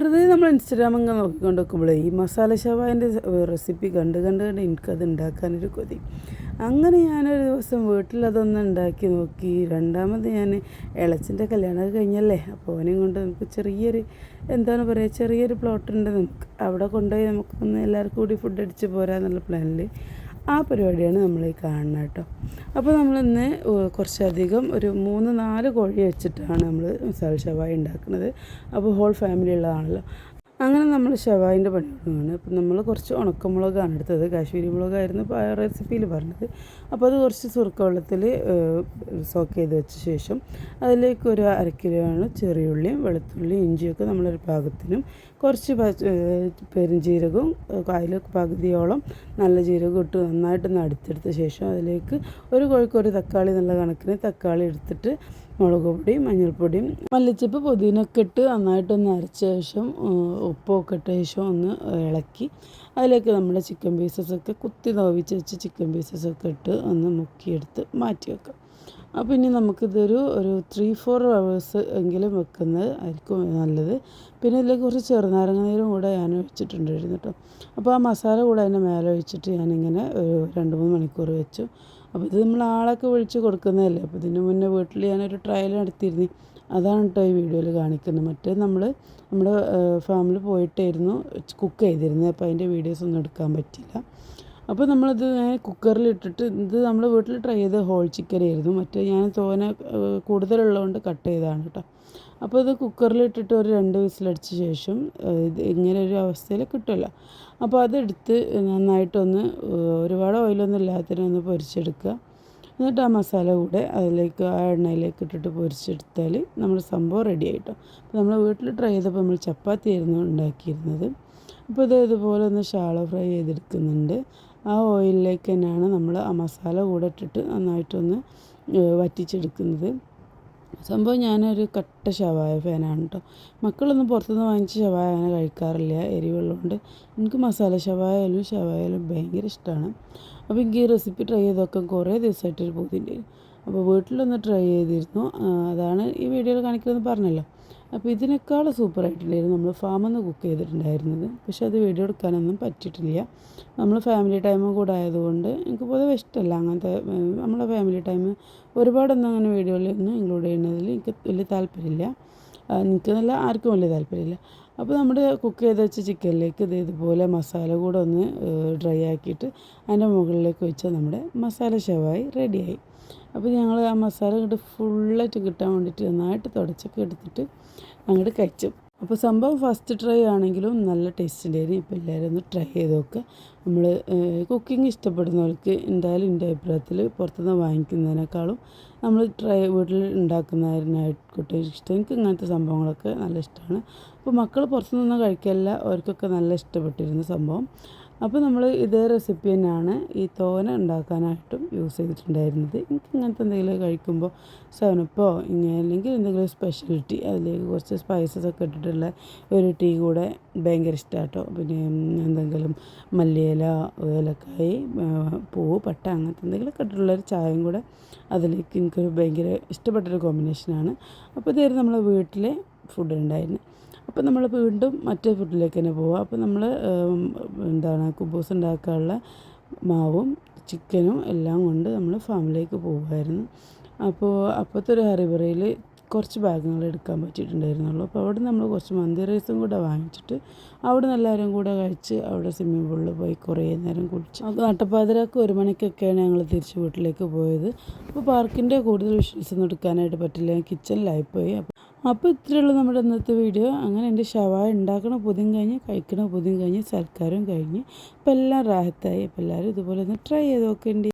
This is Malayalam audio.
വെറുതെ നമ്മൾ ഇൻസ്റ്റഗ്രാം ഇങ്ങനെ നോക്കിക്കൊണ്ട് വെക്കുമ്പോഴേ ഈ മസാല ഷവായന്റെ റെസിപ്പി കണ്ട് കണ്ട് കണ്ട് എനിക്കത് ഉണ്ടാക്കാനൊരു കൊതി. അങ്ങനെ ഞാനൊരു ദിവസം വീട്ടിൽ അതൊന്ന് ഉണ്ടാക്കി നോക്കി. രണ്ടാമത് ഞാൻ ഇളച്ചിന്റെ കല്യാണം കഴിഞ്ഞല്ലേ അപ്പോൾ അവനെയും കൊണ്ട് നമുക്ക് ചെറിയൊരു എന്താണ് പറയുക ചെറിയൊരു പ്ലോട്ട് ഉണ്ട് നമുക്ക്. അവിടെ കൊണ്ടുപോയി നമുക്കൊന്ന് എല്ലാവർക്കും കൂടി ഫുഡ് അടിച്ച് പോരാന്നുള്ള പ്ലാനിൽ ആ പരിപാടിയാണ് നമ്മൾ ഈ കാണുന്നത് കേട്ടോ. അപ്പോൾ നമ്മളിന്ന് കുറച്ചധികം ഒരു മൂന്ന് നാല് കോഴി വെച്ചിട്ടാണ് നമ്മൾ മസാല ഉണ്ടാക്കുന്നത്. അപ്പോൾ ഹോൾ ഫാമിലി ഉള്ളതാണല്ലോ. അങ്ങനെ നമ്മൾ ഷവായിന്റെ പണി തുടങ്ങുകയാണ് അപ്പം നമ്മൾ കുറച്ച് ഉണക്കമുളകാണ് എടുത്തത്. കാശ്മീരി മുളകായിരുന്നു റെസിപ്പിയിൽ പറഞ്ഞത്. അപ്പോൾ അത് കുറച്ച് സുറുക്ക വെള്ളത്തിൽ സോക്ക് ചെയ്ത് വെച്ച ശേഷം അതിലേക്ക് ഒരു അര കിലോയാണ് ചെറിയുള്ളിയും വെളുത്തുള്ളിയും ഇഞ്ചിയൊക്കെ നമ്മളൊരു പാകത്തിനും കുറച്ച് പെരുംജീരകവും അതിൽ പകുതിയോളം നല്ല ജീരകം ഇട്ട് നന്നായിട്ട് നടുത്തെടുത്ത ശേഷം അതിലേക്ക് ഒരു കോഴിക്കൊരു തക്കാളി നല്ല കണക്കിന് തക്കാളി എടുത്തിട്ട് മുളക് പൊടിയും മഞ്ഞൾപ്പൊടിയും മല്ലിച്ചപ്പ് പുതിനൊക്കെ ഇട്ട് നന്നായിട്ടൊന്ന് അരച്ച ശേഷം ഉപ്പൊക്കെ ഇട്ട ശേഷം ഒന്ന് ഇളക്കി അതിലേക്ക് നമ്മുടെ ചിക്കൻ പീസസൊക്കെ കുത്തി നോവിച്ച് വെച്ച് ചിക്കൻ പീസസൊക്കെ ഇട്ട് ഒന്ന് മുക്കിയെടുത്ത് മാറ്റി വെക്കാം അപ്പോൾ ഇനി നമുക്കിതൊരു ഒരു ത്രീ ഫോർ അവേഴ്സ് എങ്കിലും വെക്കുന്നത് ആയിരിക്കും നല്ലത്. പിന്നെ ഇതിലേക്ക് കുറച്ച് ചെറുനാരങ്ങ നീരും കൂടെ ഞാൻ ഒഴിച്ചിട്ടുണ്ടായിരുന്നു കേട്ടോ. അപ്പോൾ ആ മസാല കൂടെ അതിന്റെ മേലെ ഒഴിച്ചിട്ട് ഞാനിങ്ങനെ ഒരു രണ്ട് മൂന്ന് മണിക്കൂർ വെച്ചു. അപ്പോൾ ഇത് നമ്മൾ ആളൊക്കെ വിളിച്ച് കൊടുക്കുന്നതല്ലേ? അപ്പോൾ ഇതിന് മുന്നേ വീട്ടിൽ ഞാനൊരു ട്രയൽ നടത്തിയിരുന്നു. അതാണ് കേട്ടോ ഈ വീഡിയോയിൽ കാണിക്കുന്നത്. മറ്റേ നമ്മൾ നമ്മുടെ ഫാമിൽ പോയിട്ടായിരുന്നു കുക്ക് ചെയ്തിരുന്നത്. അപ്പോൾ അതിന്റെ വീഡിയോസ് ഒന്നും എടുക്കാൻ പറ്റില്ല അപ്പോൾ നമ്മളത് കുക്കറിൽ ഇട്ടിട്ട് ഇത് നമ്മൾ വീട്ടിൽ ട്രൈ ചെയ്ത ഹോൾ ചിക്കൻ ആയിരുന്നു. മറ്റേ ഞാൻ തോനെ കൂടുതലുള്ളതുകൊണ്ട് കട്ട് ചെയ്തതാണ് കേട്ടോ അപ്പോൾ ഇത് കുക്കറിൽ ഇട്ടിട്ട് ഒരു രണ്ട് വിസിലടിച്ച ശേഷം ഇത് ഇങ്ങനെ ഒരു അവസ്ഥയിൽ കിട്ടില്ല അപ്പോൾ അതെടുത്ത് നന്നായിട്ടൊന്ന് ഒരുപാട് ഓയിലൊന്നും ഇല്ലാത്തതിനൊന്ന് പൊരിച്ചെടുക്കുക. എന്നിട്ട് ആ മസാല കൂടെ അതിലേക്ക് ആ എണ്ണയിലേക്ക് ഇട്ടിട്ട് പൊരിച്ചെടുത്താൽ നമ്മുടെ സംഭവം റെഡി ആയിട്ടോ അപ്പോൾ നമ്മൾ വീട്ടിൽ ട്രൈ ചെയ്തപ്പോൾ നമ്മൾ ചപ്പാത്തി ആയിരുന്നു ഉണ്ടാക്കിയിരുന്നത്. അപ്പോൾ ഇത് ഇതുപോലെ ഒന്ന് ഷാളോ ഫ്രൈ ചെയ്തെടുക്കുന്നുണ്ട്. ആ ഓയിലിലേക്ക് തന്നെയാണ് നമ്മൾ ആ മസാല കൂടെ ഇട്ടിട്ട് നന്നായിട്ടൊന്ന് വറ്റിച്ചെടുക്കുന്നത്. സംഭവം ഞാനൊരു കട്ട ഷവായ ഫാനാണ് കേട്ടോ മക്കളൊന്നും പുറത്തുനിന്ന് വാങ്ങിച്ച് ഷവായ അങ്ങനെ കഴിക്കാറില്ല. എരിവുള്ളതുകൊണ്ട് എനിക്ക് മസാല ഷവായാലും ഷവായാലും ഭയങ്കര ഇഷ്ടമാണ് അപ്പോൾ എനിക്ക് ഈ റെസിപ്പി ട്രൈ ചെയ്തൊക്കെ കുറേ ദിവസമായിട്ടൊരു പൂതിന്റെ അപ്പോൾ വീട്ടിലൊന്ന് ട്രൈ ചെയ്തിരുന്നു. അതാണ് ഈ വീഡിയോയിൽ കാണിക്കുന്നത് പറഞ്ഞല്ലോ. അപ്പോൾ ഇതിനേക്കാൾ സൂപ്പറായിട്ടുണ്ടായിരുന്നു നമ്മൾ ഫാമിൽ നിന്ന് കുക്ക് ചെയ്തിട്ടുണ്ടായിരുന്നത്. പക്ഷെ അത് വീഡിയോ എടുക്കാനൊന്നും പറ്റിയിട്ടില്ല. നമ്മൾ ഫാമിലി ടൈം കൂടെ ആയതുകൊണ്ട് എനിക്ക് പൊതുവെ ഇഷ്ടമല്ല അങ്ങനത്തെ നമ്മളെ ഫാമിലി ടൈം ഒരുപാടൊന്നും അങ്ങനെ വീഡിയോയിലൊന്നും ഇൻക്ലൂഡ് ചെയ്യുന്നതിൽ എനിക്ക് വലിയ താല്പര്യമില്ല. എനിക്ക് നല്ല ആർക്കും വലിയ താല്പര്യമില്ല. അപ്പോൾ നമ്മുടെ കുക്ക് ചെയ്ത് വെച്ച ചിക്കനിലേക്ക് ഇത് ഇതുപോലെ മസാല കൂടെ ഒന്ന് ഡ്രൈ ആക്കിയിട്ട് അതിന്റെ മുകളിലേക്ക് വെച്ചാൽ നമ്മുടെ മസാല ഷവായി റെഡിയായി. അപ്പോൾ ഞങ്ങൾ ആ മസാല ഇങ്ങോട്ട് ഫുള്ളായിട്ട് കിട്ടാൻ വേണ്ടിയിട്ട് നന്നായിട്ട് തുടച്ചൊക്കെ എടുത്തിട്ട് അങ്ങോട്ട് കഴിച്ചു. അപ്പോൾ സംഭവം ഫസ്റ്റ് ട്രൈ ആണെങ്കിലും നല്ല ടേസ്റ്റ് ഉണ്ടായിരുന്നു. ഇപ്പോൾ എല്ലാവരും ഒന്ന് ട്രൈ ചെയ്ത് നോക്കുക നമ്മൾ കുക്കിംഗ് ഇഷ്ടപ്പെടുന്നവർക്ക് എന്തായാലും എന്റെ അഭിപ്രായത്തിൽ പുറത്തുനിന്ന് വാങ്ങിക്കുന്നതിനേക്കാളും നമ്മൾ ട്രൈ വീട്ടിൽ ഉണ്ടാക്കുന്നതിനായിക്കോട്ടെ ഇഷ്ടം. എനിക്ക് ഇങ്ങനത്തെ സംഭവങ്ങളൊക്കെ നല്ല ഇഷ്ടമാണ്. അപ്പോൾ മക്കൾ പുറത്തുനിന്ന് കഴിക്കല്ല. അവർക്കൊക്കെ നല്ല ഇഷ്ടപ്പെട്ടിരുന്ന സംഭവം. അപ്പോൾ നമ്മൾ ഇതേ റെസിപ്പി തന്നെയാണ് ഈ തോന ഉണ്ടാക്കാനായിട്ടും യൂസ് ചെയ്തിട്ടുണ്ടായിരുന്നത്. എനിക്ക് ഇങ്ങനത്തെ എന്തെങ്കിലും കഴിക്കുമ്പോൾ സെവനപ്പോ ഇങ്ങനെ അല്ലെങ്കിൽ എന്തെങ്കിലും സ്പെഷ്യലിറ്റി അതിലേക്ക് കുറച്ച് സ്പൈസസ് ഒക്കെ ഇട്ടിട്ടുള്ള ഒരു ടീ കൂടെ ഭയങ്കര ഇഷ്ടമാട്ടോ പിന്നെ എന്തെങ്കിലും മല്ലിയില ഏലക്കായി പൂവ് പട്ട അങ്ങനത്തെ എന്തെങ്കിലുമൊക്കെ ഇട്ടിട്ടുള്ളൊരു ചായയും കൂടെ അതിലേക്ക് എനിക്കൊരു ഭയങ്കര ഇഷ്ടപ്പെട്ടൊരു കോമ്പിനേഷനാണ് അപ്പോൾ ഇതായിരുന്നു നമ്മളെ വീട്ടിലെ ഫുഡ് ഉണ്ടായിരുന്നു. അപ്പോൾ നമ്മൾ വീണ്ടും മറ്റേ ഫുഡിലേക്ക് തന്നെ പോവുക അപ്പോൾ നമ്മൾ എന്താണ് കുബൂസ് ഉണ്ടാക്കാനുള്ള മാവും ചിക്കനും എല്ലാം കൊണ്ട് നമ്മൾ ഫാമിലേക്ക് പോകുമായിരുന്നു അപ്പോൾ അപ്പോഴത്തെ ഒരു ഹറിബറയിൽ കുറച്ച് ഭാഗങ്ങൾ എടുക്കാൻ പറ്റിയിട്ടുണ്ടായിരുന്നുള്ളൂ. അപ്പോൾ അവിടെ നമ്മൾ കുറച്ച് മന്തി റൈസും കൂടെ വാങ്ങിച്ചിട്ട് അവിടെ നിന്ന് എല്ലാവരും കൂടെ കഴിച്ച് അവിടെ സ്വിമ്മിംഗ് പൂളിൽ പോയി കുറേ നേരം കുളിച്ച്. നട്ടപ്പാതിരാക്ക് ഒരു മണിക്കൊക്കെയാണ് ഞങ്ങൾ തിരിച്ച് വീട്ടിലേക്ക് പോയത്. അപ്പോൾ പാർക്കിന്റെ കൂടുതൽ വിഷ്വൽസ് ഒന്നും എടുക്കാനായിട്ട് പറ്റില്ല. കിച്ചണിലായിപ്പോയി. അപ്പോൾ അപ്പോൾ ഇത്രയുള്ള നമ്മുടെ ഇന്നത്തെ വീഡിയോ. അങ്ങനെ എന്റെ ഷവായ ഉണ്ടാക്കണ പുതിയും കഴിഞ്ഞ് കഴിക്കണ പുതിയും കഴിഞ്ഞ് സൽക്കാരം കഴിഞ്ഞ് അപ്പോൾ എല്ലാം റാഹത്തായി. അപ്പോൾ എല്ലാവരും ഇതുപോലെ ഒന്ന് ട്രൈ ചെയ്ത് നോക്കേണ്ടി.